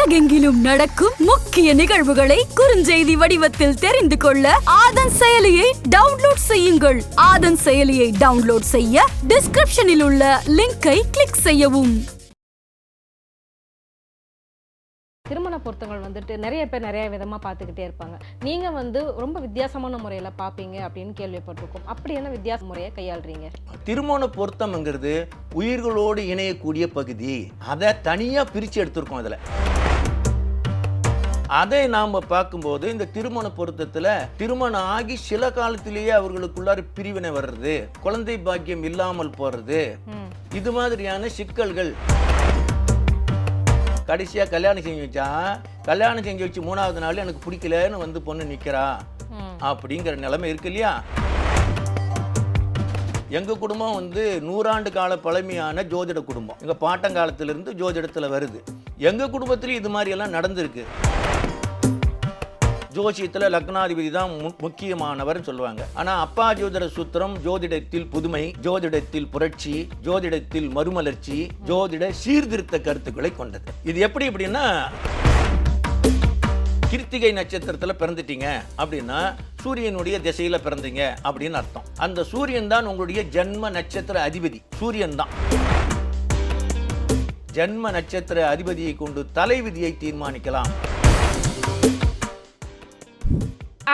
உலகெங்கிலும் நடக்கும் முக்கிய நிகழ்வுகளை குறுஞ்செய்தி வடிவத்தில் தெரிந்து கொள்ள ஆதன் செயலியை டவுன்லோட் செய்யுங்கள். ஆதன் செயலியை டவுன்லோட் செய்ய டிஸ்கிரிப்ஷனில் உள்ள லிங்கை கிளிக் செய்யவும். திருமண பொருத்தங்கள் வந்துட்டு நிறைய பேர் நிறைய விதமாக பார்த்துக்கிட்டே இருப்பாங்க. நீங்கள் வந்து ரொம்ப வித்தியாசமான முறையில் பார்ப்பீங்க அப்படின்னு கேள்விப்பட்டிருக்கோம். அப்படி என்ன வித்தியாச முறையை கையாளுறீங்க? திருமண பொருத்தம்ங்கிறது உயிர்களோடு இணையக்கூடிய பகுதி. அதை தனியாக பிரித்து எடுத்திருக்கோம் அதில். அதை நாம் பார்க்கும்போது இந்த திருமண பொருத்தத்தில் திருமணம் ஆகி சில காலத்திலேயே அவர்களுக்குள்ளார பிரிவினை வர்றது குழந்தை பாக்கியம் இல்லாமல் போகிறது ம். இது மாதிரியான சிக்கல்கள். கடைசியாக கல்யாணம் செஞ்சு வச்சா கல்யாணம் செஞ்சு வச்சு மூணாவது நாள் எனக்கு பிடிக்கலன்னு வந்து பொண்ணு நிற்கிறா அப்படிங்கிற நிலைமை இருக்கு இல்லையா? எங்க குடும்பம் வந்து நூறாண்டு கால பழமையான ஜோதிட குடும்பம். எங்க பாட்டங்காலத்திலிருந்து ஜோதிடத்துல வருது. எங்க குடும்பத்திலயும் இது மாதிரி எல்லாம் நடந்திருக்கு. ஜோசியத்தில் லக்னாதிபதி தான் மு- முக்கியமானவர்னு சொல்லுவாங்க. ஆனா அப்பா ஜோதிட சூத்திரம் ஜோதிடத்தில் புதுமை ஜோதிடத்தில் புரட்சி ஜோதிடத்தில் மறுமலர்ச்சி ஜோதிட சீர்திருத்த கருத்துக்களை கொண்டது. இது எப்படி எப்படின்னா கிருத்திகை நட்சத்திரத்தில் பிறந்துட்டீங்க அப்படின்னா சூரியனுடைய திசையில பிறந்தீங்க அப்படின்னு அர்த்தம். அந்த சூரியன் தான் உங்களுடைய ஜென்ம நட்சத்திர அதிபதி. சூரியன் தான். ஜென்ம நட்சத்திர அதிபதியை கொண்டு தலைவிதியை தீர்மானிக்கலாம்.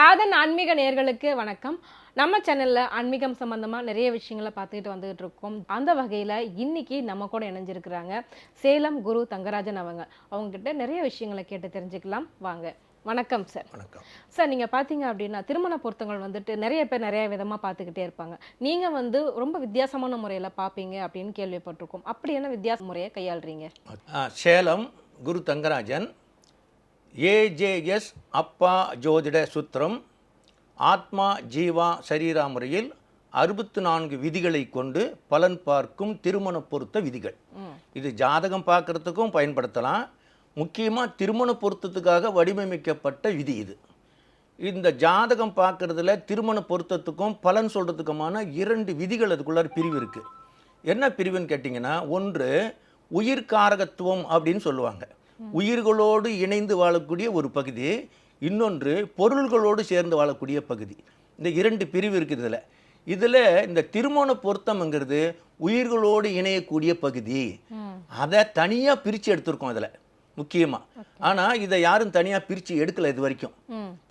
ஆதன் ஆன்மீக நேர்களுக்கு வணக்கம். நம்ம சேனல்ல ஆன்மீகம் சம்பந்தமா நிறைய விஷயங்களை பார்த்துக்கிட்டு வந்துகிட்டு இருக்கோம். அந்த வகையில இன்னைக்கு நம்ம கூட இணைஞ்சிருக்கிறாங்க சேலம் குரு தங்கராஜன் அவங்க. அவங்க கிட்ட நிறைய விஷயங்களை கேட்டு தெரிஞ்சுக்கலாம். வாங்க. வணக்கம் சார் வணக்கம். சார் நீங்க பாத்தீங்க அப்படின்னா திருமண பொருத்தங்கள் வந்துட்டு நிறைய பேர் நிறைய விதமா பார்த்துக்கிட்டே இருப்பாங்க. நீங்க வந்து ரொம்ப வித்தியாசமான முறையில பார்ப்பீங்க அப்படின்னு கேள்விப்பட்டிருக்கோம். அப்படி என்ன வித்தியாச முறையை கையாளுறீங்க? சேலம் குரு தங்கராஜன் ஏஜேஎஸ் அப்பா ஜோதிட சுத்திரம் ஆத்மா ஜீவா சரீரா முறையில் அறுபத்து நான்கு விதிகளை கொண்டு பலன் பார்க்கும் திருமண பொருத்த விதிகள். இது ஜாதகம் பார்க்கறதுக்கும் பயன்படுத்தலாம். முக்கியமாக திருமண பொருத்தத்துக்காக வடிவமைக்கப்பட்ட விதி இது. இந்த ஜாதகம் பார்க்கறதுல திருமண பொருத்தத்துக்கும் பலன் சொல்கிறதுக்குமான இரண்டு விதிகள் அதுக்குள்ளார பிரிவு இருக்குது என்ன பிரிவுன்னு கேட்டிங்கன்னா ஒன்று உயிர்காரகத்துவம் அப்படின்னு சொல்லுவாங்க. உயிர்களோடு இணைந்து வாழக்கூடிய ஒரு பகுதி இன்னொன்று பொருள்களோடு சேர்ந்து வாழக்கூடிய பகுதி. இந்த இரண்டு பிரிவு இருக்குது இதில். இதில் இந்த திருமண பொருத்தம்ங்கிறது உயிர்களோடு இணையக்கூடிய பகுதி. அதை தனியாக பிரித்து எடுத்திருக்கோம் அதில் முக்கியமாக ஆனால் இதை யாரும் தனியாக பிரித்து எடுக்கலை இது வரைக்கும்.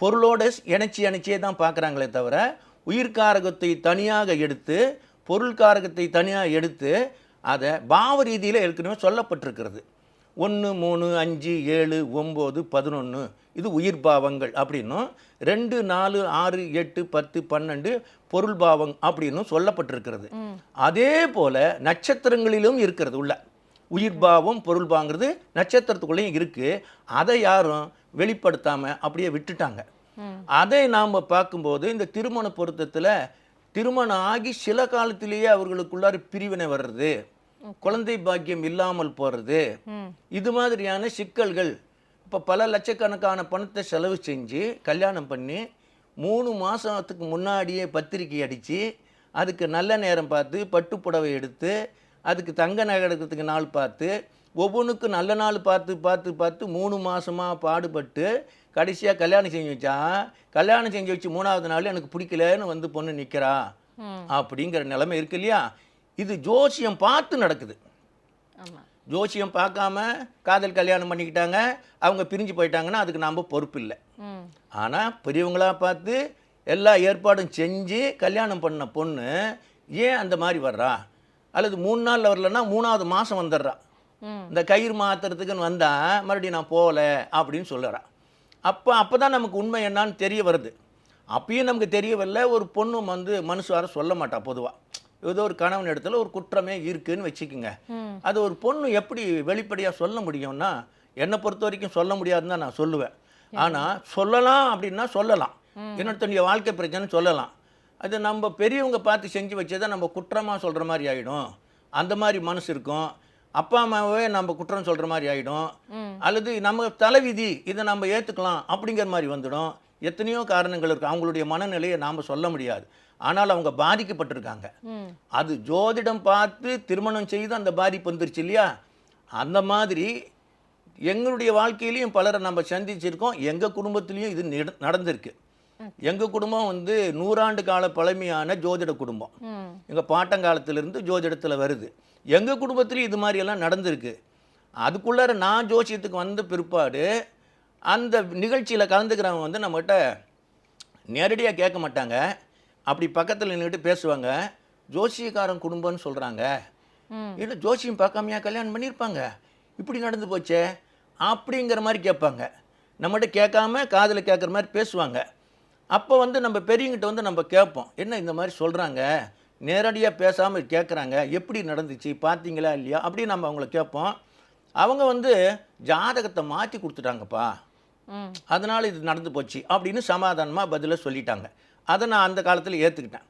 பொருளோட இணைச்சி இணைச்சியே தான் பார்க்குறாங்களே தவிர உயிர்காரகத்தை தனியாக எடுத்து பொருள்காரகத்தை தனியாக எடுத்து அதை பாவ ரீதியில் ஏற்கனவே சொல்லப்பட்டிருக்கிறது. ஒன்று மூணு அஞ்சு ஏழு ஒம்பது பதினொன்று இது உயிர் பாவங்கள் அப்படின்னும். ரெண்டு நாலு ஆறு எட்டு பத்து பன்னெண்டு பொருள் பாவம் அப்படின்னும் சொல்லப்பட்டிருக்கிறது. அதே போல நட்சத்திரங்களிலும் இருக்கிறது உள்ள. உயிர் பாவம் பொருள் பாங்கிறது நட்சத்திரத்துக்குள்ளேயும் இருக்கு. அதை யாரும் வெளிப்படுத்தாம அப்படியே விட்டுட்டாங்க. அதை நாம் பார்க்கும்போது இந்த திருமண பொருத்தத்தில் திருமணம் ஆகி சில காலத்திலேயே அவர்களுக்குள்ளார பிரிவினை வர்றது. குழந்தை பாக்கியம் இல்லாமல் போகிறது இது மாதிரியான சிக்கல்கள். இப்போ பல லட்சக்கணக்கான பணத்தை செலவு செஞ்சு கல்யாணம் பண்ணி மூணு மாதத்துக்கு முன்னாடியே பத்திரிக்கை அடித்து அதுக்கு நல்ல நேரம் பார்த்து பட்டு புடவை எடுத்து அதுக்கு தங்க நகை எடுக்கிறதுக்கு நாள் பார்த்து ஒவ்வொன்றுக்கும் நல்ல நாள் பார்த்து பார்த்து பார்த்து மூணு மாதமாக பாடுபட்டு கடைசியாக கல்யாணம் செஞ்சு வச்சா கல்யாணம் செஞ்சு வச்சு மூணாவது நாள் எனக்கு பிடிக்கலன்னு வந்து பொண்ணு நிற்கிறா அப்படிங்கிற நிலைமை இருக்கு இல்லையா? இது ஜோசியம் பார்த்து நடக்குது. ஜோசியம் பார்க்காம காதல் கல்யாணம் பண்ணிக்கிட்டாங்க அவங்க பிரிஞ்சு போயிட்டாங்கன்னா அதுக்கு நாம் பொறுப்பு இல்லை ஆனால் பெரியவங்களா பார்த்து எல்லா ஏற்பாடும் செஞ்சு கல்யாணம் பண்ண பொண்ணு ஏன் அந்த மாதிரி வர்றா? அல்லது மூணு நாளில் வரலன்னா மூணாவது மாதம் வந்துடுறா. இந்த கயிறு மாத்துறதுக்குன்னு வந்தால் மறுபடியும் நான் போகல அப்படின்னு சொல்லுறா. அப்போ அப்போ தான் நமக்கு உண்மை என்னான்னு தெரிய வருது. அப்பயும் நமக்கு தெரிய வரல ஒரு பொண்ணு வந்து மனுஷார சொல்ல மாட்டா பொதுவாக ஏதோ ஒரு கணவன் இடத்துல ஒரு குற்றமே இருக்குன்னு வச்சுக்கோங்க. அது ஒரு பொண்ணு எப்படி வெளிப்படையாக சொல்ல முடியும்னா என்னை பொறுத்த வரைக்கும் சொல்ல முடியாதுன்னு தான் நான் சொல்லுவேன். ஆனால் சொல்லலாம் அப்படின்னா சொல்லலாம். இன்னொருத்தனுடைய வாழ்க்கை பிரச்சனை சொல்லலாம். அது நம்ம பெரியவங்க பார்த்து செஞ்சு வச்சதை நம்ம குற்றமாக சொல்கிற மாதிரி ஆகிடும் அந்த மாதிரி மனசு இருக்கும். அப்பா அம்மாவே நம்ம குற்றம் சொல்கிற மாதிரி ஆகிடும் அல்லது நம்ம தலைவிதி இதை நம்ம ஏற்றுக்கலாம் அப்படிங்கிற மாதிரி வந்துடும். எத்தனையோ காரணங்கள் இருக்குது அவங்களுடைய மனநிலையை நாம் சொல்ல முடியாது. ஆனால் அவங்க பாதிக்கப்பட்டிருக்காங்க. அது ஜோதிடம் பார்த்து திருமணம் செய்து அந்த பாதிப்பு வந்துருச்சு இல்லையா? அந்த மாதிரி எங்களுடைய வாழ்க்கையிலையும் பலரை நம்ம சந்திச்சிருக்கோம். எங்கள் குடும்பத்திலையும் இது நிட- நடந்திருக்கு. எங்கள் குடும்பம் வந்து நூறாண்டு கால பழமையான ஜோதிட குடும்பம். எங்கள் பாட்டங்காலத்திலிருந்து ஜோதிடத்தில் வருது. எங்கள் குடும்பத்துலேயும் இது மாதிரியெல்லாம் நடந்திருக்கு. அதுக்குள்ளார நான் ஜோசியத்துக்கு வந்த பிற்பாடு அந்த நிகழ்ச்சியில் கலந்துக்கிறவங்க வந்து நம்மகிட்ட நேரடியாக கேட்க மாட்டாங்க. அப்படி பக்கத்தில் நின்றுட்டு பேசுவாங்க. ஜோசியக்காரன் குடும்பம்னு சொல்கிறாங்க இல்லை ஜோசியம் பார்க்காமையா கல்யாணம் பண்ணியிருப்பாங்க. இப்படி நடந்து போச்சே? அப்படிங்கிற மாதிரி கேட்பாங்க. நம்மகிட்ட கேட்காம காதில் கேட்குற மாதிரி பேசுவாங்க. அப்போ வந்து நம்ம பெரியவங்கிட்ட வந்து நம்ம கேட்போம். என்ன இந்த மாதிரி சொல்கிறாங்க நேரடியாக பேசாமல் கேட்குறாங்க. எப்படி நடந்துச்சு? பார்த்தீங்களா? இல்லையா? அப்படின்னு நம்ம அவங்கள கேட்போம். அவங்க வந்து ஜாதகத்தை மாற்றி கொடுத்துட்டாங்கப்பா. அதனால் இது நடந்து போச்சு அப்படின்னு சமாதானமாக பதிலை சொல்லிட்டாங்க. அதை நான் அந்த காலத்தில் ஏற்றுக்கிட்டேன்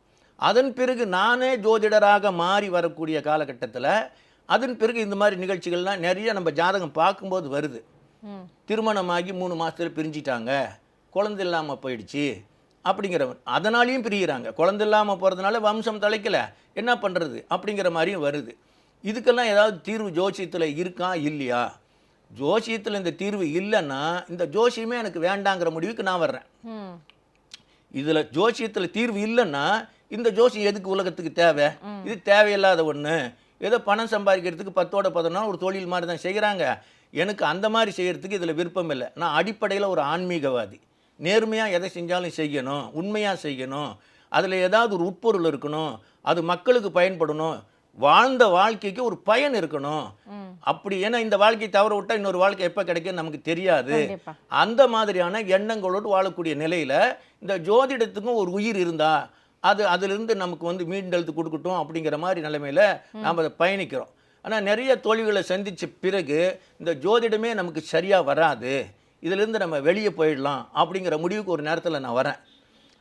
அதன் பிறகு நானே ஜோதிடராக மாறி வரக்கூடிய காலகட்டத்தில் அதன் பிறகு இந்த மாதிரி நிகழ்ச்சிகள்லாம் நிறைய நம்ம ஜாதகம் பார்க்கும்போது வருது. திருமணமாகி மூணு மாதத்துல பிரிஞ்சிட்டாங்க. குழந்தை இல்லாமல் போயிடுச்சு அப்படிங்கிற அதனாலையும் பிரிகிறாங்க குழந்தை இல்லாமல் போகிறதுனால வம்சம் தலைக்கல. என்ன பண்ணுறது அப்படிங்கிற மாதிரியும் வருது. இதுக்கெல்லாம் ஏதாவது தீர்வு ஜோசியத்தில் இருக்கா? இல்லையா? ஜோசியத்தில் இந்த தீர்வு இல்லைன்னா இந்த ஜோசியமே எனக்கு வேண்டாங்கிற முடிவுக்கு நான் வர்றேன். இதில் ஜோசியத்தில் தீர்வு இல்லைன்னா இந்த ஜோசியம் எதுக்கு உலகத்துக்கு தேவை? இது தேவையில்லாத ஒன்று ஏதோ பணம் சம்பாதிக்கிறதுக்கு பத்தோட பதினொன்னா ஒரு தொழில் மாதிரி தான் செய்கிறாங்க எனக்கு அந்த மாதிரி செய்கிறதுக்கு இதில் விருப்பம் இல்லை. நான் அடிப்படையில் ஒரு ஆன்மீகவாதி. நேர்மையாக எதை செஞ்சாலும் செய்யணும் உண்மையாக செய்யணும். அதில் ஏதாவது ஒரு உட்பொருள் இருக்கணும். அது மக்களுக்கு பயன்படணும். வாழ்ந்த வாழ்க்கைக்கு ஒரு பயன் இருக்கணும். அப்படி ஏன்னா இந்த வாழ்க்கை தவற விட்டா இன்னொரு வாழ்க்கை எப்போ கிடைக்கும் நமக்கு தெரியாது. அந்த மாதிரியான எண்ணங்களோடு வாழக்கூடிய நிலையில் இந்த ஜோதிடத்துக்கும் ஒரு உயிர் இருந்தா அது அதிலிருந்து நமக்கு வந்து மீண்டெழுத்து கொடுக்கட்டும் அப்படிங்கிற மாதிரி நிலைமையில நாம் அதை பயணிக்கிறோம். ஆனால் நிறைய தோல்விகளை சந்திச்ச பிறகு இந்த ஜோதிடமே நமக்கு சரியாக வராது. இதிலிருந்து நம்ம வெளியே போயிடலாம் அப்படிங்கிற முடிவுக்கு ஒரு நேரத்தில் நான் வரேன்.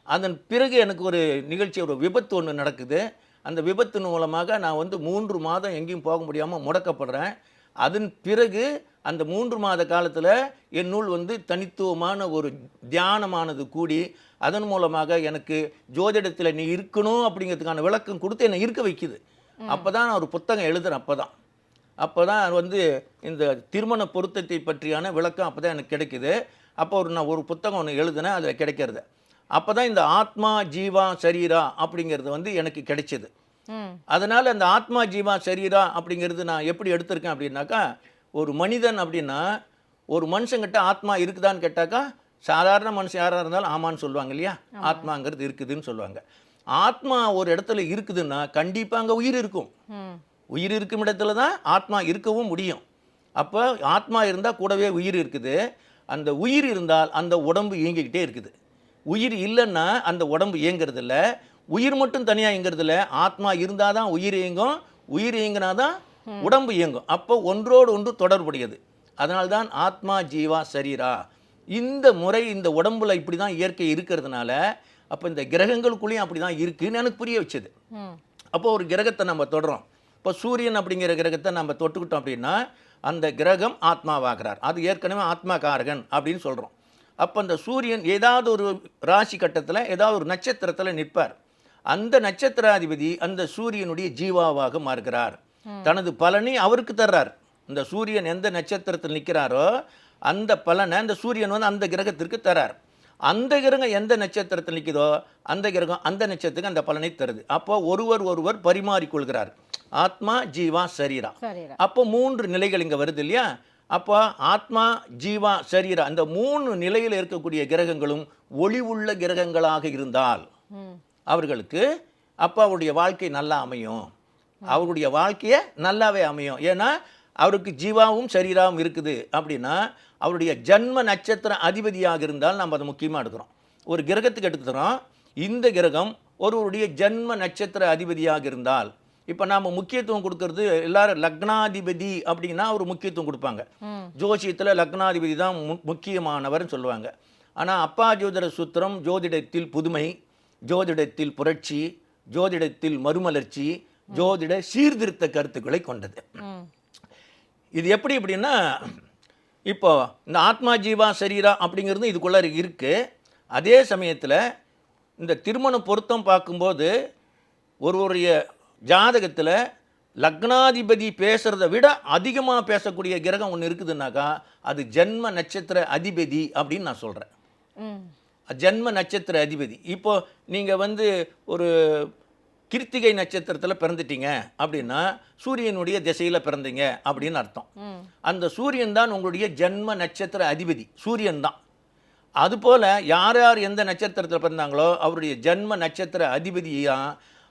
அதன் பிறகு எனக்கு ஒரு நிகழ்ச்சி ஒரு விபத்து ஒன்று நடக்குது. அந்த விபத்தின் மூலமாக நான் வந்து மூன்று மாதம் எங்கேயும் போக முடியாமல் முடக்கப்படுறேன். அதன் பிறகு அந்த மூன்று மாத காலத்தில் என் நூல் வந்து தனித்துவமான ஒரு தியானமானது கூடி அதன் மூலமாக எனக்கு ஜோதிடத்தில் நீ இருக்கணும் அப்படிங்கிறதுக்கான விளக்கம் கொடுத்து என்னை இருக்க வைக்குது. அப்போ தான் நான் ஒரு புத்தகம் எழுதுறேன் அப்போ தான் அப்போ தான் வந்து இந்த திருமண பொருத்தத்தை பற்றியான விளக்கம் அப்போ தான் எனக்கு கிடைக்குது. அப்போ ஒரு நான் ஒரு புத்தகம் ஒன்று எழுதினேன் அதில் கிடைக்கிறது. அப்போ தான் இந்த ஆத்மா ஜீவா சரீரா அப்படிங்கிறது வந்து எனக்கு கிடைச்சது. அதனால் அந்த ஆத்மா ஜீவா சரீரா அப்படிங்கிறது நான் எப்படி எடுத்திருக்கேன் அப்படின்னாக்கா ஒரு மனிதன் அப்படின்னா ஒரு மனுஷங்கிட்ட ஆத்மா இருக்குதான்னு கேட்டாக்கா சாதாரண மனுஷன் யாராக இருந்தாலும் ஆமான்னு சொல்லுவாங்க இல்லையா? ஆத்மாங்கிறது இருக்குதுன்னு சொல்லுவாங்க. ஆத்மா ஒரு இடத்துல இருக்குதுன்னா கண்டிப்பாக அங்கே உயிர் இருக்கும். உயிர் இருக்கும் இடத்துல தான் ஆத்மா இருக்கவும் முடியும். அப்போ ஆத்மா இருந்தால் கூடவே உயிர் இருக்குது. அந்த உயிர் இருந்தால் அந்த உடம்பு இயங்கிக்கிட்டே இருக்குது. உயிர் இல்லைன்னா அந்த உடம்பு இயங்குறது இல்ல உயிர் மட்டும் தனியாக இயங்குறது இல்ல ஆத்மா இருந்தால் தான் உயிர் இயங்கும். உயிர் இயங்கினா தான் உடம்பு இயங்கும். அப்போ ஒன்றோடு ஒன்று தொடர்புடையது. அதனால்தான் ஆத்மா ஜீவா சரீரா. இந்த முறை இந்த உடம்புல இப்படி தான் இயற்கை இருக்கிறதுனால அப்போ இந்த கிரகங்களுக்குள்ளேயும் அப்படி தான் இருக்குன்னு எனக்கு புரிய வச்சது. அப்போ ஒரு கிரகத்தை நம்ம தொடுறோம். இப்போ சூரியன் அப்படிங்கிற கிரகத்தை நம்ம தொட்டுக்கிட்டோம் அப்படின்னா அந்த கிரகம் ஆத்மாவாகிறார். அது ஏற்கனவே ஆத்மாகாரகன் அப்படின்னு சொல்கிறோம் அப்போ அந்த சூரியன் ஏதாவது ஒரு ராசி கட்டத்தில் ஏதாவது ஒரு நட்சத்திரத்தில் நிற்பார். அந்த நட்சத்திராதிபதி அந்த சூரியனுடைய ஜீவாவாக மாறுகிறார். தனது பலனை அவருக்கு தர்றார். இந்த சூரியன் எந்த நட்சத்திரத்தில் நிற்கிறாரோ அந்த பலனை அந்த சூரியன் வந்து அந்த கிரகத்திற்கு தரார் அந்த கிரகம் எந்த நட்சத்திரத்தில் நிற்குதோ அந்த கிரகம் அந்த நட்சத்திரத்துக்கு அந்த பலனை தருது. அப்போ ஒருவர் ஒருவர் பரிமாறிக்கொள்கிறார். ஆத்மா ஜீவா சரீரா. அப்போ மூன்று நிலைகள் இங்கே வருது இல்லையா? அப்போ ஆத்மா ஜீவா சரீரா அந்த மூணு நிலையில் இருக்கக்கூடிய கிரகங்களும் ஒளி உள்ள கிரகங்களாக இருந்தால் அவர்களுக்கு அப்போ அவருடைய வாழ்க்கை நல்லா அமையும். அவருடைய வாழ்க்கையை நல்லாவே அமையும். ஏன்னா அவருக்கு ஜீவாவும் சரீராவும் இருக்குது அப்படின்னா அவருடைய ஜன்ம நட்சத்திர அதிபதியாக இருந்தால் நம்ம அதை முக்கியமாக எடுக்கிறோம். ஒரு கிரகத்துக்கு எடுத்துக்கிறோம். இந்த கிரகம் ஒருவருடைய ஜன்ம நட்சத்திர அதிபதியாக இருந்தால் இப்போ நாம் முக்கியத்துவம் கொடுக்கறது எல்லாரும் லக்னாதிபதி அப்படின்னா ஒரு முக்கியத்துவம் கொடுப்பாங்க. ஜோசியத்தில் லக்னாதிபதி தான் மு முக்கியமானவர்னு சொல்லுவாங்க. ஆனால் அப்பா ஜோதிட சூத்திரம் ஜோதிடத்தில் புதுமை ஜோதிடத்தில் புரட்சி ஜோதிடத்தில் மறுமலர்ச்சி ஜோதிட சீர்திருத்த கருத்துக்களை கொண்டது. இது எப்படி அப்படின்னா இப்போ இந்த ஆத்மா ஜீவா சரீரா அப்படிங்கிறது இதுக்குள்ளே இருக்கு. அதே சமயத்தில் இந்த திருமண பொருத்தம் பார்க்கும்போது ஒருவருடைய ஜாதகத்தில் லக்னாதிபதி பேசுறதை விட அதிகமாக பேசக்கூடிய கிரகம் ஒன்று இருக்குதுன்னாக்கா அது ஜென்ம நட்சத்திர அதிபதி அப்படின்னு நான் சொல்கிறேன் ஜென்ம நட்சத்திர அதிபதி. இப்போ நீங்கள் வந்து ஒரு கிருத்திகை நட்சத்திரத்தில் பிறந்துட்டீங்க அப்படின்னா சூரியனுடைய திசையில் பிறந்தீங்க அப்படின்னு அர்த்தம். அந்த சூரியன் தான் உங்களுடைய ஜென்ம நட்சத்திர அதிபதி. சூரியன் தான். அதுபோல் யார் யார் எந்த நட்சத்திரத்தில் பிறந்தாங்களோ அவருடைய ஜென்ம நட்சத்திர அதிபதியா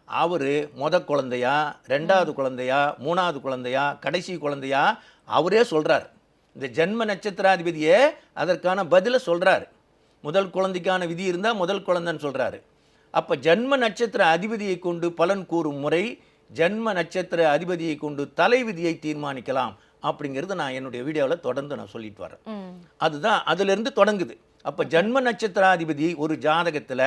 அவர் முத குழந்தையா ரெண்டாவது குழந்தையா மூணாவது குழந்தையா கடைசி குழந்தையா அவரே சொல்கிறார் இந்த ஜென்ம நட்சத்திராதிபதியே அதற்கான பதிலை சொல்கிறார் முதல் குழந்தைக்கான விதி இருந்தால் முதல் குழந்தைன்னு சொல்கிறாரு அப்போ ஜென்ம நட்சத்திர அதிபதியை கொண்டு பலன் கூறும் முறை ஜென்ம நட்சத்திர அதிபதியை கொண்டு தலை விதியை தீர்மானிக்கலாம் அப்படிங்கிறது நான் என்னுடைய வீடியோவில் தொடர்ந்து நான் சொல்லிட்டு வரேன். அதுதான் அதிலிருந்து தொடங்குது. அப்போ ஜென்ம நட்சத்திராதிபதி ஒரு ஜாதகத்தில்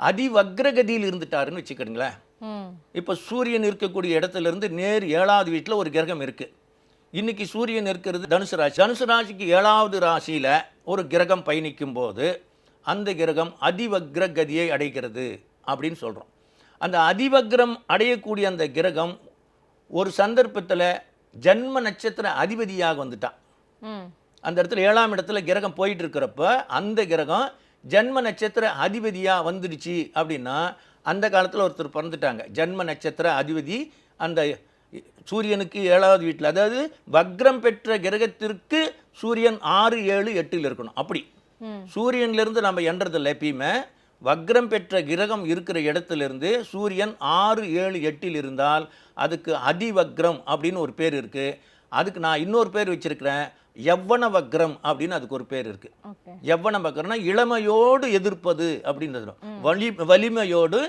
அதிவக்ரகதியில் இருந்துட்டாருன்னு வச்சுக்கிடுங்களேன் ம். இப்போ சூரியன் இருக்கக்கூடிய இடத்துல இருந்து நேர் ஏழாவது வீட்டில் ஒரு கிரகம் இருக்குது இன்னைக்கு சூரியன் இருக்கிறது தனுசு ராசி. தனுசு ராசிக்கு ஏழாவது ராசியில் ஒரு கிரகம் பயணிக்கும் போது அந்த கிரகம் அதிவக்ர கதியை அடைகிறது அப்படின்னு சொல்கிறோம் அந்த அதிவக்ரம் அடையக்கூடிய அந்த கிரகம் ஒரு சந்தர்ப்பத்தில் ஜன்ம நட்சத்திர அதிபதியாக வந்துட்டான். அந்த இடத்துல ஏழாம் இடத்துல கிரகம் போயிட்டு இருக்கிறப்ப அந்த கிரகம் ஜன்ம நட்சத்திர அதிபதியாக வந்துடுச்சு அப்படின்னா அந்த காலத்தில் ஒருத்தர் பிறந்துட்டாங்க. ஜன்ம நட்சத்திர அதிபதி அந்த சூரியனுக்கு ஏழாவது வீட்டில் அதாவது வக்ரம் பெற்ற கிரகத்திற்கு சூரியன் ஆறு ஏழு எட்டில் இருக்கணும். அப்படி. சூரியன்லேருந்து நம்ம எண்றதில்ல எப்பயுமே. வக்ரம் பெற்ற கிரகம் இருக்கிற இடத்துலேருந்து சூரியன் ஆறு ஏழு எட்டில் இருந்தால் அதுக்கு அதிவக்ரம் அப்படின்னு ஒரு பேர் இருக்குது அதுக்கு நான் இன்னொரு பேர் வச்சிருக்கிறேன். யவ்வன வக்ரம் அப்படின்னு அதுக்கு ஒரு பேர் இருக்குது ஓகே. யவ்வன வக்ரம்னா இளமையோடு எதிர்ப்பது அப்படின்றது வலி வலிமையோடு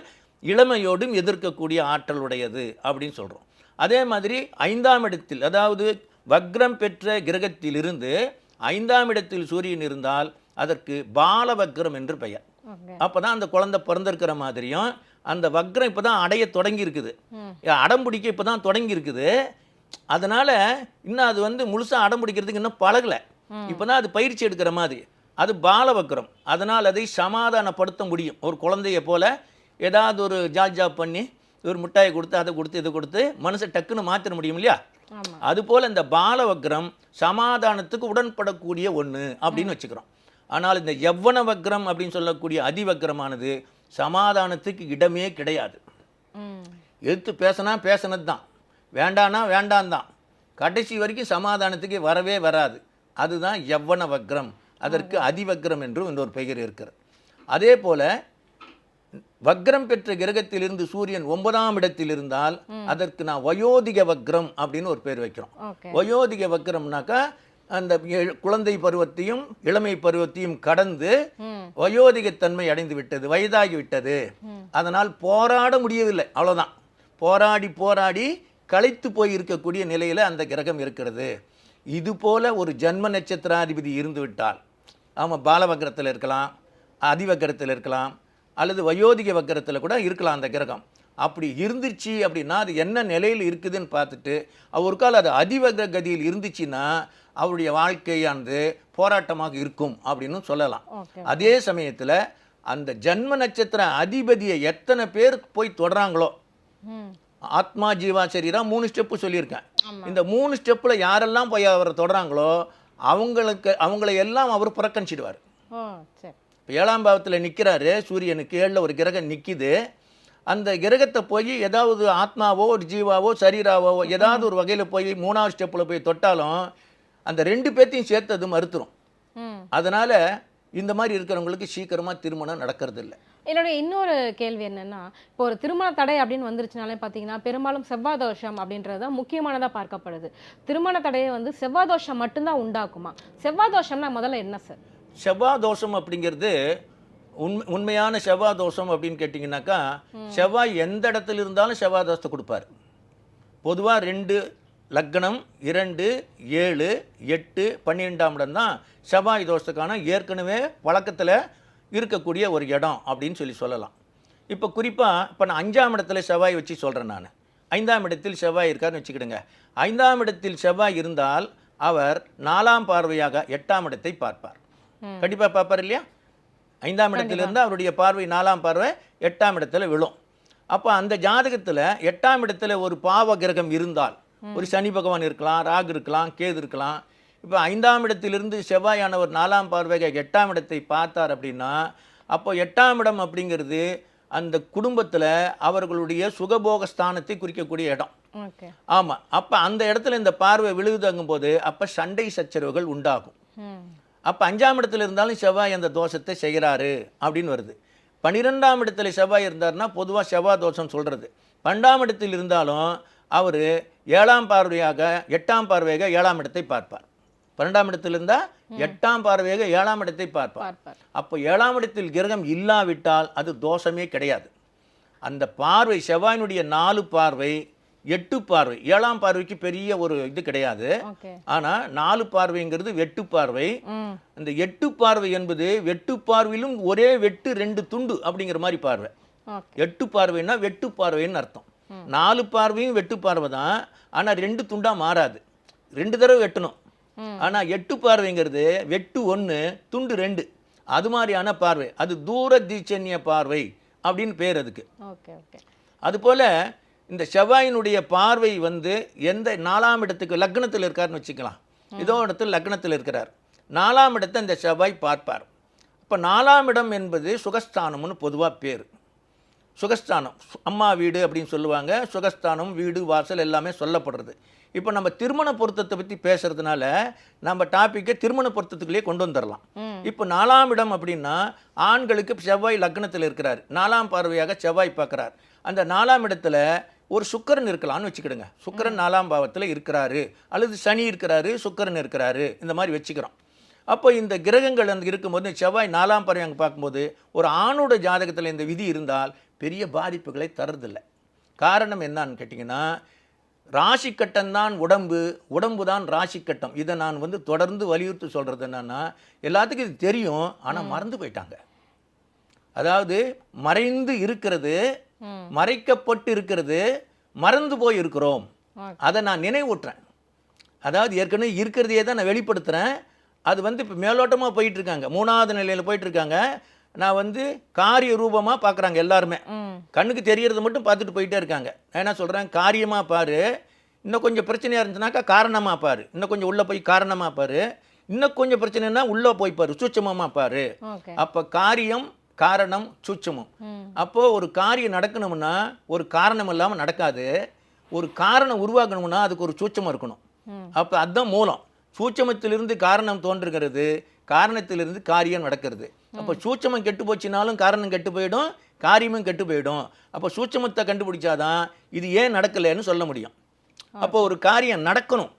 இளமையோடும் எதிர்க்கக்கூடிய ஆற்றல் உடையது அப்படின்னு சொல்கிறோம் அதே மாதிரி ஐந்தாம் இடத்தில் அதாவது வக்ரம் பெற்ற கிரகத்திலிருந்து ஐந்தாம் இடத்தில் சூரியன் இருந்தால் அதற்கு பாலவக்ரம் என்று பெயர். அப்போ தான் அந்த குழந்தை பிறந்திருக்கிற மாதிரியும் அந்த வக்ரம் இப்போ தான் அடைய தொடங்கி இருக்குது. அடம் பிடிக்க இப்போ தான் தொடங்கி இருக்குது. அதனால் இன்னும் அது வந்து முழுசாக அடம் பிடிக்கிறதுக்கு இன்னும் பழகலை. இப்போ தான் அது பயிற்சி எடுக்கிற மாதிரி. அது பாலவக்ரம் அதனால் அதை சமாதானப்படுத்த முடியும். ஒரு குழந்தைய போல ஏதாவது ஒரு ஜாஜா பண்ணி ஒரு மிட்டாயை கொடுத்து அதை கொடுத்து இதை கொடுத்து மனசை டக்குன்னு மாற்றிட முடியும் இல்லையா? அதுபோல் இந்த பாலவக்ரம் சமாதானத்துக்கு உடன்படக்கூடிய ஒன்று அப்படின்னு வச்சுக்கிறோம். ஆனால் இந்த யவ்வன வக்ரம் அப்படின்னு சொல்லக்கூடிய அதிவக்ரமானது சமாதானத்துக்கு இடமே கிடையாது. ம். எதிர்த்து பேசினா பேசினது தான் வேண்டானா வேண்டாம் தான் கடைசி வரைக்கும் சமாதானத்துக்கு வரவே வராது. அதுதான் யவ்வன வக்ரம் அதற்கு அதிவக்ரம் என்றும் இன்னொரு பெயர் இருக்கிறது. அதே போல வக்ரம் பெற்ற கிரகத்திலிருந்து சூரியன் ஒன்பதாம் இடத்தில் இருந்தால் அதற்கு நான் வயோதிக வக்ரம் அப்படின்னு ஒரு பேர் வைக்கிறோம். வயோதிக வக்ரம்னாக்கா அந்த குழந்தை பருவத்தையும் இளமை பருவத்தையும் கடந்து வயோதிகத்தன்மை அடைந்து விட்டது வயதாகி விட்டது. அதனால் போராட முடியவில்லை. அவ்வளோதான் போராடி போராடி களைத்து போய் இருக்கக்கூடிய நிலையில் அந்த கிரகம் இருக்கிறது. இது போல ஒரு ஜன்ம நட்சத்திராதிபதி இருந்து விட்டால் ஆமாம் பாலவக்கரத்தில் இருக்கலாம் அதிவக்கரத்தில் இருக்கலாம் அல்லது வயோதிக வக்கரத்தில் கூட இருக்கலாம் அந்த கிரகம். அப்படி இருந்துச்சு அப்படின்னா அது என்ன நிலையில் இருக்குதுன்னு பார்த்துட்டு ஒரு காலம் அது அதிவக்ர கதியில் இருந்துச்சுன்னா அவருடைய வாழ்க்கையானது போராட்டமாக இருக்கும் அப்படின்னு சொல்லலாம். அதே சமயத்தில் அந்த ஜன்ம நட்சத்திர அதிபதியை எத்தனை பேர் போய் தொடறாங்களோ ம். ஆத்மா ஜீவா சரீரா மூணு ஸ்டெப்பு சொல்லியிருக்கேன். இந்த மூணு ஸ்டெப்பில் யாரெல்லாம் போய் அவரை தொடறாங்களோ அவங்களுக்கு அவங்கள எல்லாம் அவர் புறக்கணிச்சிடுவார். இப்போ ஏழாம் பாவத்தில் நிற்கிறாரு சூரியனுக்கு ஏழில் ஒரு கிரகம் நிற்கிது அந்த கிரகத்தை போய் ஏதாவது ஆத்மாவோ ஒரு ஜீவாவோ சரீராவோ ஏதாவது ஒரு வகையில் போய் மூணாவது ஸ்டெப்பில் போய் தொட்டாலும் அந்த ரெண்டு பேர்த்தையும் சேர்த்து அது மறுத்துரும் அதனால் இந்த மாதிரி இருக்கிறவங்களுக்கு சீக்கிரமாக திருமணம் நடக்கிறது இல்லை என்னுடைய இன்னொரு கேள்வி என்னன்னா இப்போ ஒரு திருமண தடை அப்படின்னு வந்துருச்சுனாலே பார்த்தீங்கன்னா பெரும்பாலும் செவ்வாய் தோஷம் அப்படின்றது தான் முக்கியமானதாக பார்க்கப்படுது. திருமண தடையை வந்து செவ்வாய் தோஷம் மட்டும்தான் உண்டாக்குமா? செவ்வாய் தோஷம்னா முதல்ல என்ன சார்? செவ்வாய் தோஷம் அப்படிங்கிறது உண்மை உண்மையான செவ்வாய் தோஷம் அப்படின்னு கேட்டிங்கனாக்கா செவ்வாய் எந்த இடத்துல இருந்தாலும் செவ்வாய் தோஷத்தை கொடுப்பார். பொதுவாக ரெண்டு லக்னம் இரண்டு ஏழு எட்டு பன்னிரெண்டாம் இடம் தான் செவ்வாய் தோஷத்துக்கான ஏற்கனவே வழக்கத்தில் இருக்கக்கூடிய ஒரு இடம் அப்படின்னு சொல்லி சொல்லலாம். இப்போ குறிப்பாக இப்போ நான் அஞ்சாம் இடத்துல செவ்வாய் வச்சு சொல்கிறேன் நான். ஐந்தாம் இடத்தில் செவ்வாய் இருக்காருன்னு வச்சுக்கிடுங்க. ஐந்தாம் இடத்தில் செவ்வாய் இருந்தால் அவர் நாலாம் பார்வையாக எட்டாம் இடத்தை பார்ப்பார். கண்டிப்பாக பார்ப்பார் இல்லையா? ஐந்தாம் இடத்திலிருந்து அவருடைய பார்வை நாலாம் பார்வை எட்டாம் இடத்துல விழும். அப்போ அந்த ஜாதகத்தில் எட்டாம் இடத்துல ஒரு பாவ கிரகம் இருந்தால் ஒரு சனி பகவான் இருக்கலாம் ராகு இருக்கலாம் கேது இருக்கலாம். இப்போ ஐந்தாம் இடத்திலிருந்து செவ்வாயானவர் நாலாம் பார்வையாக எட்டாம் இடத்தை பார்த்தார் அப்படின்னா அப்போ எட்டாம் இடம் அப்படிங்கிறது அந்த குடும்பத்தில் அவர்களுடைய சுகபோக ஸ்தானத்தை குறிக்கக்கூடிய இடம். ஆமாம் அப்போ அந்த இடத்துல இந்த பார்வை விழுகுதங்கும் போது அப்போ சண்டை சச்சரவுகள் உண்டாகும். அப்போ அஞ்சாம் இடத்துல இருந்தாலும் செவ்வாய் அந்த தோஷத்தை செய்கிறாரு அப்படின்னு வருது. பன்னிரெண்டாம் இடத்துல செவ்வாய் இருந்தாருன்னா பொதுவாக செவ்வாய் தோஷம் சொல்கிறது பன்னெண்டாம் இடத்தில் இருந்தாலும் அவர் ஏழாம் பார்வையாக எட்டாம் பார்வையாக ஏழாம் இடத்தை பார்ப்பார். பன்னெண்டாம் இடத்தில் இருந்தால் எட்டாம் பார்வையாக ஏழாம் இடத்தை பார்ப்பார். அப்போ ஏழாம் இடத்தில் கிரகம் இல்லாவிட்டால் அது தோஷமே கிடையாது. அந்த பார்வை செவ்வாயினுடைய நாலு பார்வை எட்டு பார்வை ஏழாம் பார்வைக்கு பெரிய ஒரு இது கிடையாது. ஆனால் நாலு பார்வைங்கிறது வெட்டு பார்வை. அந்த எட்டு பார்வை என்பது வெட்டு பார்வையிலும் ஒரே வெட்டு ரெண்டு துண்டு அப்படிங்கிற மாதிரி பார்வை. எட்டு பார்வைன்னா வெட்டு பார்வைன்னு அர்த்தம். நாலு பார்வையும் வெட்டு பார்வை தான். ஆனால் ரெண்டு துண்டா மாறாது. ரெண்டு தடவை வெட்டணும். ஆனால் எட்டு பார்வைங்கிறது வெட்டு ஒன்று துண்டு ரெண்டு. அது மாதிரியான பார்வை. அது தூர தீட்சண்ய பார்வை அப்படின்னு பேர் அதுக்கு. அதுபோல் இந்த செவ்வாயினுடைய பார்வை வந்து எந்த நாலாம் இடத்துக்கு லக்னத்தில் இருக்காருன்னு வச்சுக்கலாம். இதோ இடத்துல லக்னத்தில் இருக்கிறார். நாலாம் இடத்தை இந்த செவ்வாய் பார்ப்பார். இப்போ நாலாம் இடம் என்பது சுகஸ்தானம்னு பொதுவாக பேர். சுகஸ்தானம் அம்மா வீடு அப்படின்னு சொல்லுவாங்க. சுகஸ்தானம் வீடு வாசல் எல்லாமே சொல்லப்படுறது. இப்போ நம்ம திருமண பொருத்தத்தை பற்றி பேசுறதுனால நம்ம டாப்பிக்கை திருமண பொருத்தத்துக்குள்ளேயே கொண்டு வந்துடலாம் இப்போ நாலாம் இடம் அப்படின்னா ஆண்களுக்கு செவ்வாய் லக்னத்தில் இருக்கிறார். நாலாம் பார்வையாக செவ்வாய் பார்க்குறார். அந்த நாலாம் இடத்துல ஒரு சுக்கிரன் இருக்கலாம்னு வச்சுக்கிடுங்க. சுக்கிரன் நாலாம் பாவத்தில் இருக்கிறாரு. அல்லது சனி இருக்கிறாரு சுக்கிரன் இருக்கிறாரு. இந்த மாதிரி வச்சுக்கிறோம். அப்போ இந்த கிரகங்கள் அந்த இருக்கும்போது செவ்வாய் நாலாம் பார்வை அங்கே பார்க்கும்போது ஒரு ஆணோட ஜாதகத்தில் இந்த விதி இருந்தால் பெரிய பாதிப்புகளை தரதில்லை காரணம் என்னன்னு கேட்டிங்கன்னா ராசி கட்டம்தான் உடம்பு உடம்பு தான் ராசி கட்டம் இதை நான் வந்து தொடர்ந்து வலியுறுத்தி சொல்கிறது என்னன்னா எல்லாத்துக்கும் இது தெரியும் ஆனால் மறந்து போயிட்டாங்க. அதாவது மறைந்து இருக்கிறது மறைக்கப்பட்டு இருக்கிறது மறந்து போய் இருக்கிறோம். அதை நான் நினைவூட்டுறேன். அதாவது ஏற்கனவே இருக்கிறதையே தான் நான் வெளிப்படுத்துகிறேன் அது வந்து இப்போ மேலோட்டமாக போயிட்டு இருக்காங்க மூணாவது நிலையில் போயிட்டு இருக்காங்க நான் வந்து காரிய ரூபமாக பார்க்குறாங்க எல்லாருமே. கண்ணுக்கு தெரியறது மட்டும் பார்த்துட்டு போயிட்டே இருக்காங்க. நான் என்ன சொல்கிறேன் காரியமாக பாரு. இன்னும் கொஞ்சம் பிரச்சனையாக இருந்துச்சுனாக்கா காரணமாக பாரு. இன்னும் கொஞ்சம் உள்ளே போய் காரணமாக பாரு. இன்னும் கொஞ்சம் பிரச்சனைனா உள்ளே போய் பாரு. சூட்சமமாக பாரு. அப்போ காரியம் காரணம் சூட்சமம். அப்போது ஒரு காரியம் நடக்கணும்னா ஒரு காரணம் இல்லாமல் நடக்காது. ஒரு காரணம் உருவாக்கணும்னா அதுக்கு ஒரு சூட்சமம் இருக்கணும். அப்போ அதுதான் மூலம். சூட்சமத்திலிருந்து காரணம் தோன்றுகிறது காரணத்திலிருந்து காரியம் நடக்கிறது. அப்போ சூட்சமம் கெட்டு போச்சுனாலும் காரணம் கெட்டு போயிடும் காரியமும் கெட்டு போயிடும். அப்போ சூட்சமத்தை கண்டுபிடிச்சாதான் இது ஏன் நடக்கலைன்னு சொல்ல முடியும். அப்போ ஒரு காரியம் நடக்கணும்.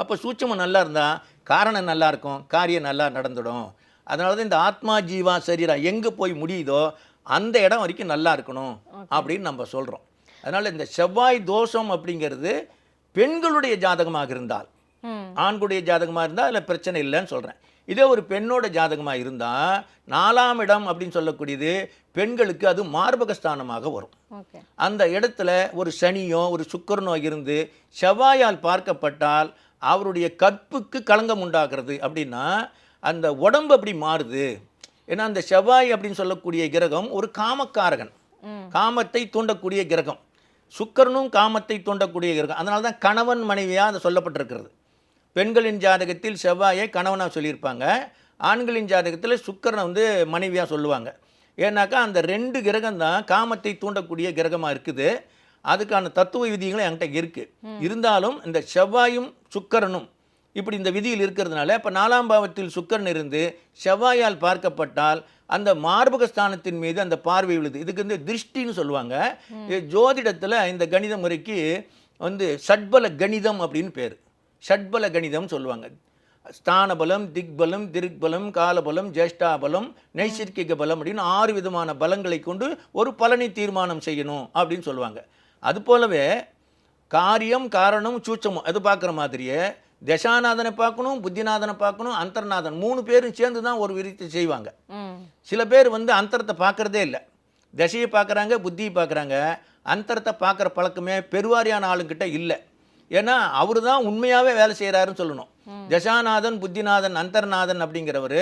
அப்போ சூட்சமம் நல்லா இருந்தால் காரணம் நல்லா இருக்கும் காரியம் நல்லா நடந்துடும். அதனால தான் இந்த ஆத்மா ஜீவா சரீரம் எங்கே போய் முடியுதோ அந்த இடம் வரைக்கும் நல்லா இருக்கணும் அப்படின்னு நம்ம சொல்கிறோம் அதனால் இந்த செவ்வாய் தோஷம் அப்படிங்கிறது பெண்களுடைய ஜாதகமாக இருந்தால் ம். ஆண்களுடைய ஜாதகமாக இருந்தால் அதில் பிரச்சனை இல்லைன்னு சொல்கிறேன் இதே ஒரு பெண்ணோட ஜாதகமாக இருந்தால் நாலாம் இடம் அப்படின்னு சொல்லக்கூடியது பெண்களுக்கு அது மார்பகஸ்தானமாக வரும். ஓகே. அந்த இடத்துல ஒரு சனியோ ஒரு சுக்கிரனோ இருந்து செவ்வாயால் பார்க்கப்பட்டால் அவருடைய கற்புக்கு களங்கம் உண்டாகிறது அப்படின்னா அந்த உடம்பு அப்படி மாறுது. ஏன்னா அந்த செவ்வாய் அப்படின்னு சொல்லக்கூடிய கிரகம் ஒரு காமக்காரகன். காமத்தை தூண்டக்கூடிய கிரகம். சுக்கிரனும் காமத்தை தூண்டக்கூடிய கிரகம். அதனால தான் கணவன் மனைவியாக அது சொல்லப்பட்டிருக்கிறது. பெண்களின் ஜாதகத்தில் செவ்வாயை கணவனாக சொல்லியிருப்பாங்க. ஆண்களின் ஜாதகத்தில் சுக்கிரனை வந்து மனைவியாக சொல்லுவாங்க. ஏன்னாக்கா அந்த ரெண்டு கிரகம் தான் காமத்தை தூண்டக்கூடிய கிரகமாக இருக்குது. அதுக்கான தத்துவ விதிகளும் என்கிட்ட இருக்குது இருந்தாலும் இந்த செவ்வாயும் சுக்கிரனும் இப்படி இந்த விதியில் இருக்கிறதுனால இப்போ நாலாம் பாவத்தில் சுக்கிரன் இருந்து செவ்வாயால் பார்க்கப்பட்டால் அந்த மார்பக ஸ்தானத்தின் மீது அந்த பார்வை விழுது. இதுக்கு வந்து திருஷ்டின்னு சொல்லுவாங்க. ஜோதிடத்தில் இந்த கணித முறைக்கு வந்து ஷட்பல கணிதம் அப்படின்னு பேர். ஷட்பல கணிதம் சொல்லுவாங்க. ஸ்தானபலம் திக்பலம் திருக்பலம் காலபலம் ஜேஷ்டாபலம் நைசர்கிக பலம் அப்படின்னு ஆறு விதமான பலங்களை கொண்டு ஒரு பலனை தீர்மானம் செய்யணும் அப்படின்னு சொல்லுவாங்க. அது போலவே காரியம் காரணம் சூச்சமும் அது பார்க்குற மாதிரியே தசாநாதனை பார்க்கணும் புத்திநாதனை பார்க்கணும் அந்தர்நாதன் மூணு பேரும் சேர்ந்து தான் ஒரு விருத்தி செய்வாங்க. சில பேர் வந்து அந்தரத்தை பார்க்குறதே இல்லை. தசையை பார்க்குறாங்க புத்தியை பார்க்குறாங்க அந்தரத்தை பார்க்குற பழக்கமே பெருவாரியான ஆளுங்கிட்ட இல்லை. ஏன்னா அவர் தான் உண்மையாகவே வேலை செய்கிறாருன்னு சொல்லணும். தசாநாதன் புத்திநாதன் அந்தர்நாதன் அப்படிங்கிறவர்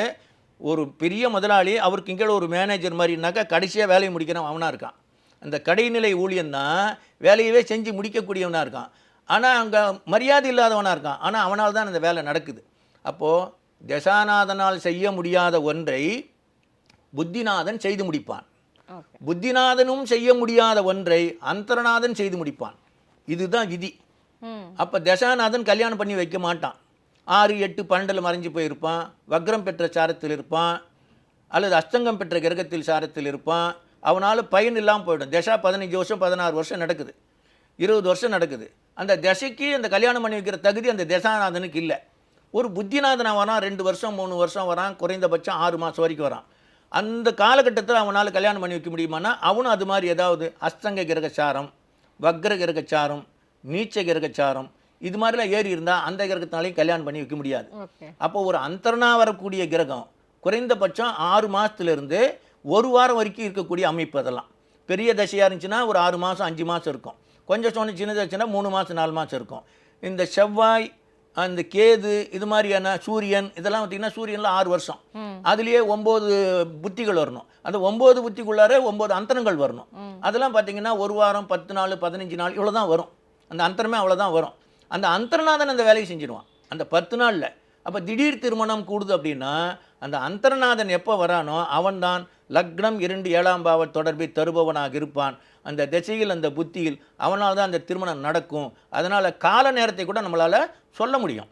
ஒரு பெரிய முதலாளி அவருக்கு இங்கே ஒரு மேனேஜர் மாதிரினாக்கா கடைசியாக வேலையை முடிக்கிறவன் அவனாக இருக்கான். அந்த கடைநிலை ஊழியன் தான் வேலையவே செஞ்சு முடிக்கக்கூடியவனாக இருக்கான். ஆனால் அங்கே மரியாதை இல்லாதவனாக இருக்கான். ஆனால் அவனால் தான் அந்த வேலை நடக்குது. அப்போது தசாநாதனால் செய்ய முடியாத ஒன்றை புத்திநாதன் செய்து முடிப்பான். புத்திநாதனும் செய்ய முடியாத ஒன்றை அந்தரநாதன் செய்து முடிப்பான். இதுதான் விதி. அப்போ தசாநாதன் கல்யாணம் பண்ணி வைக்க மாட்டான். ஆறு எட்டு பன்னெண்டில் மறைஞ்சு போயிருப்பான். வக்ரம் பெற்ற சாரத்தில் இருப்பான். அல்லது அஸ்தங்கம் பெற்ற கிரகத்தில் சாரத்தில் இருப்பான். அவனால் பயன் இல்லாமல் போயிடும். தசா பதினஞ்சு வருஷம் பதினாறு வருஷம் நடக்குது. இருபது வருஷம் நடக்குது. அந்த தசைக்கு அந்த கல்யாணம் பண்ணி வைக்கிற தகுதி அந்த தசாநாதனுக்கு இல்லை. ஒரு புத்திநாதனாக வரான் ரெண்டு வருஷம் மூணு வருஷம் வரான். குறைந்தபட்சம் ஆறு மாதம் வரைக்கும் வரான். அந்த காலகட்டத்தில் அவனால் கல்யாணம் பண்ணி வைக்க முடியுமானா அவனும் அது மாதிரி ஏதாவது அஸ்தங்க கிரகச்சாரம் வக்ர கிரகச்சாரம் நீச்ச கிரகச்சாரம் இது மாதிரிலாம் ஏறி இருந்தால் அந்த கிரகத்தினாலையும் கல்யாணம் பண்ணி வைக்க முடியாது. அப்போ ஒரு அந்தரனா வரக்கூடிய கிரகம் குறைந்தபட்சம் ஆறு மாதத்துலேருந்து ஒரு வாரம் வரைக்கும் இருக்கக்கூடிய அமைப்பு அதெல்லாம். பெரிய தசையாக இருந்துச்சுன்னா ஒரு ஆறு மாதம் அஞ்சு மாதம் இருக்கும். கொஞ்சம் சொன்ன சின்னதாக இருந்துச்சுன்னா மூணு மாதம் நாலு மாதம் இருக்கும். இந்த செவ்வாய் அந்த கேது இது மாதிரியான சூரியன் இதெல்லாம் பார்த்தீங்கன்னா சூரியனில் ஆறு வருஷம். அதுலேயே ஒம்பது புத்திகள் வரணும். அந்த ஒம்பது புத்திக்குள்ளார ஒம்பது அந்தரங்கள் வரணும். அதெல்லாம் பார்த்தீங்கன்னா ஒரு வாரம் பத்து நாள் பதினஞ்சு நாள் இவ்வளோ தான் வரும். அந்த அந்தரமே அவ்வளோதான் வரும். அந்த அந்தரநாதன் அந்த வேலையை செஞ்சிடுவான். அந்த பத்து நாளில். அப்போ திடீர் திருமணம் கூடுது அப்படின்னா அந்த அந்தரநாதன் எப்போ வரானோ அவன்தான் லக்னம் இரண்டு ஏழாம் பாவ தொடர்பை தருபவனாக இருப்பான். அந்த திசையில் அந்த புத்தியில் அவனால் தான் அந்த திருமணம் நடக்கும். அதனால் கால நேரத்தை கூட நம்மளால் சொல்ல முடியும்.